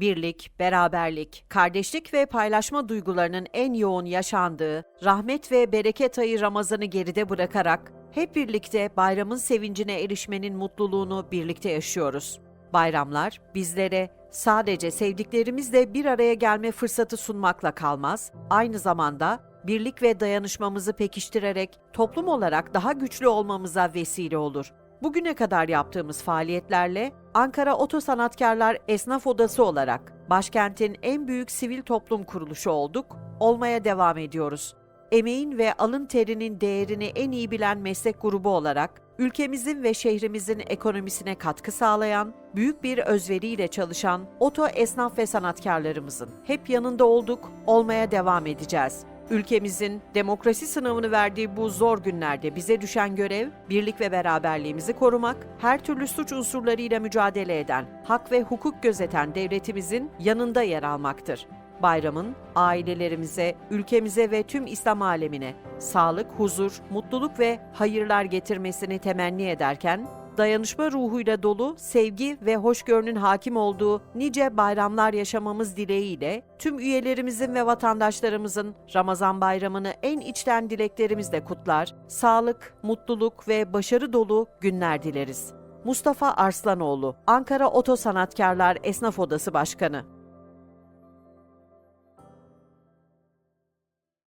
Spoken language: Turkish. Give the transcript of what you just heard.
birlik, beraberlik, kardeşlik ve paylaşma duygularının en yoğun yaşandığı rahmet ve bereket ayı Ramazan'ı geride bırakarak hep birlikte bayramın sevincine erişmenin mutluluğunu birlikte yaşıyoruz. Bayramlar bizlere sadece sevdiklerimizle bir araya gelme fırsatı sunmakla kalmaz, aynı zamanda birlik ve dayanışmamızı pekiştirerek toplum olarak daha güçlü olmamıza vesile olur. Bugüne kadar yaptığımız faaliyetlerle Ankara Oto Sanatkarlar Esnaf Odası olarak başkentin en büyük sivil toplum kuruluşu olduk, olmaya devam ediyoruz. Emeğin ve alın terinin değerini en iyi bilen meslek grubu olarak ülkemizin ve şehrimizin ekonomisine katkı sağlayan, büyük bir özveriyle çalışan oto esnaf ve sanatkarlarımızın hep yanında olduk, olmaya devam edeceğiz. Ülkemizin demokrasi sınavını verdiği bu zor günlerde bize düşen görev, birlik ve beraberliğimizi korumak, her türlü suç unsurlarıyla mücadele eden, hak ve hukuk gözeten devletimizin yanında yer almaktır. Bayramın ailelerimize, ülkemize ve tüm İslam alemine sağlık, huzur, mutluluk ve hayırlar getirmesini temenni ederken, dayanışma ruhuyla dolu, sevgi ve hoşgörünün hakim olduğu nice bayramlar yaşamamız dileğiyle tüm üyelerimizin ve vatandaşlarımızın Ramazan bayramını en içten dileklerimizle kutlar, sağlık, mutluluk ve başarı dolu günler dileriz. Mustafa Arslanoğlu, Ankara Oto Sanatkarlar Esnaf Odası Başkanı